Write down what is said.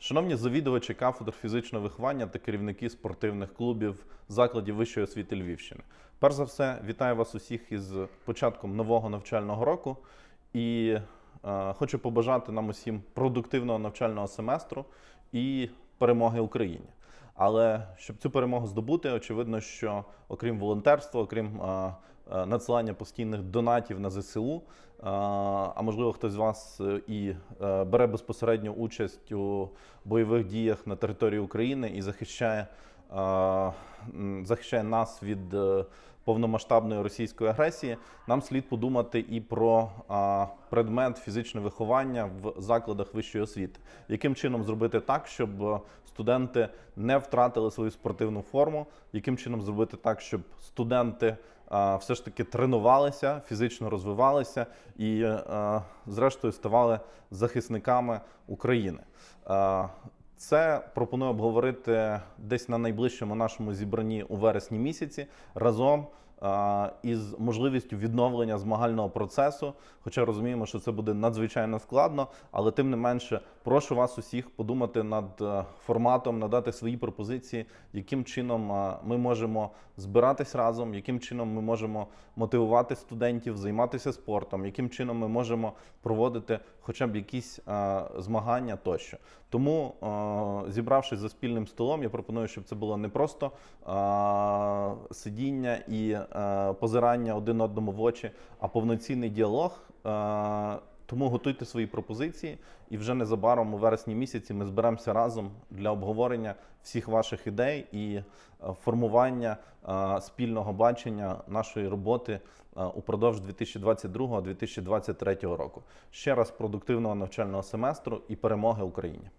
Шановні завідувачі кафедр фізичного виховання та керівники спортивних клубів закладів вищої освіти Львівщини. Перш за все, вітаю вас усіх із початком нового навчального року і е, хочу побажати нам усім продуктивного навчального семестру і перемоги Україні. Але щоб цю перемогу здобути, очевидно, що окрім волонтерства, окрім е, е, надсилання постійних донатів на ЗСУ, е, а можливо, хтось з вас е, і е, бере безпосередню участь у бойових діях на території України і захищає, захищає нас від е, повномасштабної російської агресії, нам слід подумати і про предмет фізичне виховання в закладах вищої освіти. Яким чином зробити так, щоб е, студенти не втратили свою спортивну форму? Яким чином зробити так, щоб студенти все ж таки тренувалися, фізично розвивалися і, е, зрештою, ставали захисниками України? Це пропоную обговорити десь на найближчому нашому зібранні у вересні місяці. Разом із можливістю відновлення змагального процесу. Хоча розуміємо, що це буде надзвичайно складно, але тим не менше, прошу вас усіх подумати над е, форматом, надати свої пропозиції, яким чином ми можемо збиратись разом, яким чином ми можемо мотивувати студентів займатися спортом, яким чином ми можемо проводити хоча б якісь змагання тощо. Тому, е, зібравшись за спільним столом, я пропоную, щоб це було не просто сидіння і е, позирання один одному в очі, а повноцінний діалог. Е, тому готуйте свої пропозиції, і вже незабаром у вересні місяці ми зберемося разом для обговорення всіх ваших ідей і е, формування е, спільного бачення нашої роботи е, упродовж 2022-2023 року. Ще раз продуктивного навчального семестру і перемоги Україні!